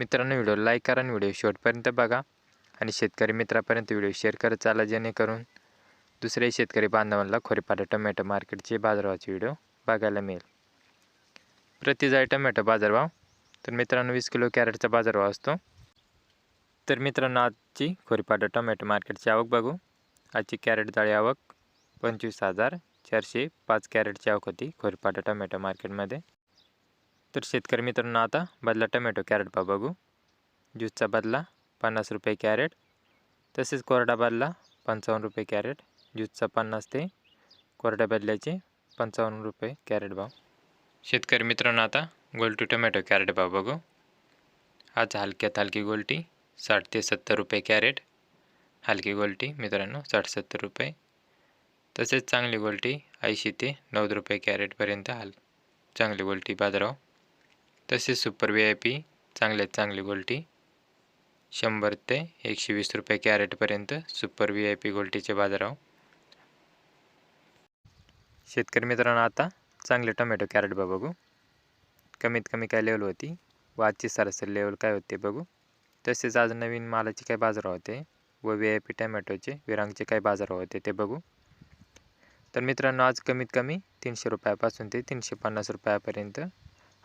मित्रांनो video like करा आणि व्हिडिओ शेवटपर्यंत बघा. आणि शेतकरी मित्रापर्यंत व्हिडिओ शेअर करत चाला जेणेकरून दुसरे शेतकरी बांधवांना खोरेपाटा टोमॅटो मार्केटचे बाजारभावाचे व्हिडिओ बघायला मिळेल. प्रतिजाय टोमॅटो बाजारभाव. तर मित्रांनो वीस किलो कॅरेटचा बाजारभाव असतो. तर मित्रांनो आजची खोरीपाटा टोमॅटो मार्केटची आवक बघू. आजची कॅरेट जाळी आवक पंचवीस हजार चारशे पाच कॅरेटची आवक होती खोरीपाटा टोमॅटो मार्केटमध्ये. तर शेतकरी मित्रांनो आता बदला टोमॅटो कॅरेट भाव बघू. ज्यूसचा बदला पन्नास रुपये कॅरेट. तसेच कोरडा बदला पंचावन्न रुपये कॅरेट. ज्यूसचा पन्नास ते कोरड्या बदल्याचे पंचावन्न रुपये कॅरेट भाव. शेतकरी मित्रांनो आता गोलटी टोमॅटो कॅरेट भाव बघू. आज हलक्यात हलकी गोल्टी साठ ते सत्तर रुपये कॅरेट. हलकी गोल्टी मित्रांनो साठ सत्तर रुपये. तसेच चांगली गोल्टी ऐंशी ते नव्वद रुपये कॅरेटपर्यंत हाल चांगली गोल्टी बाजाराव तसेच सुपर व्ही आय पी चांगल्यात चांगली गोल्टी. शंभर ते एकशे वीस रुपये कॅरेटपर्यंत सुपर व्ही आय पी गोल्टीचे बाजाराव शेतकरी मित्रांनो आता चांगले टोमॅटो कॅरेट बघू कमीत कमी काय लेवल होती? व आजची सरासरी लेवल काय होते बघू. तसेच आज नवीन मालाचे काय बाजार होते? व व्ही आय पी टोमॅटोचे विरांगचे काय बाजार होते ते बघू. तर मित्रांनो आज कमीत कमी तीनशे रुपयापासून ते तीनशे पन्नास रुपयापर्यंत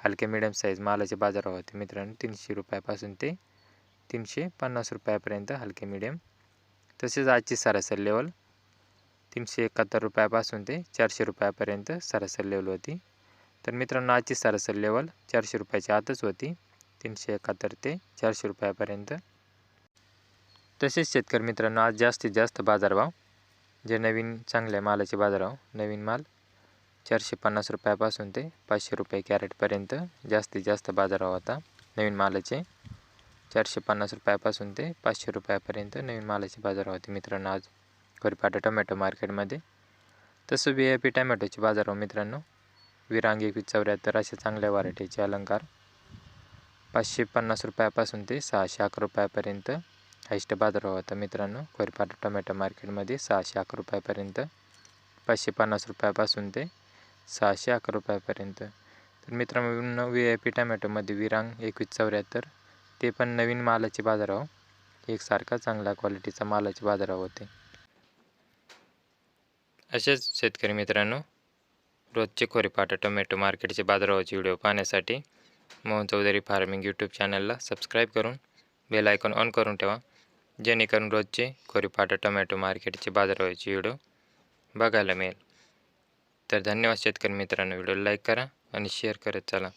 हलके मिडियम साईज मालाचे बाजाराव होते मित्रांनो. तीनशे रुपयापासून ते तीनशे पन्नास रुपयापर्यंत हलके मिडियम तसेच आजची सरासरी लेवल तीनशे एकाहत्तर रुपयापासून ते चारशे रुपयापर्यंत सरासरी लेवल होती. तर मित्रांनो आजची सरासरी लेवल चारशे रुपयाच्या आतच होती. तीनशे एकाहत्तर ते चारशे रुपयापर्यंत. तसेच शेतकरी मित्रांनो आज जास्तीत जास्त बाजारभाव जे नवीन चांगल्या मालाचे बाजारभाव नवीन माल चारशे पन्नास रुपयापासून ते पाचशे रुपये कॅरेटपर्यंत जास्तीत जास्त बाजारभाव होता. नवीन मालाचे चारशे पन्नास रुपयापासून ते पाचशे रुपयापर्यंत नवीन मालाचे बाजारभाव होते मित्रांनो. आज खरीपाटा टोमॅटो मार्केटमध्ये तसं व्ही आय पी टोमॅटोचे बाजारभाव मित्रांनो. विरांग एकवीस चौऱ्याहत्तर अशा चांगल्या व्हरायटीचे अलंकार. पाचशे पन्नास रुपयापासून ते सहाशे अकरा रुपयापर्यंत हायस्ट बाजारभाव होता मित्रांनो. खरीपाटा टोमॅटो मार्केटमध्ये सहाशे अकरा रुपयापर्यंत पाचशे पन्नास रुपयापासून ते सहाशे अकरा रुपयापर्यंत. तर मित्रांनो व्ही आय पी टोमॅटोमध्ये विरांग एकवीस चौऱ्याहत्तर ते पण नवीन मालाचे बाजारभाव एकसारखा चांगल्या क्वालिटीचा मालाचे बाजारभाव होते. असेच शेतकरी मित्रांनो रोजचे खोरेपाटा टोमॅटो मार्केटचे बाजारभावाचे व्हिडिओ पाहण्यासाठी मोहन चौधरी फार्मिंग यूट्यूब चॅनलला सबस्क्राईब करून बेल आयकॉन ऑन करून ठेवा. जेणेकरून रोजचे खोरीपाटा टोमॅटो मार्केटचे बाजारभावाचे व्हिडिओ बघायला मिळेल. तर धन्यवाद शेतकरी मित्रांनो. व्हिडिओ लाईक करा आणि शेअर करत चला.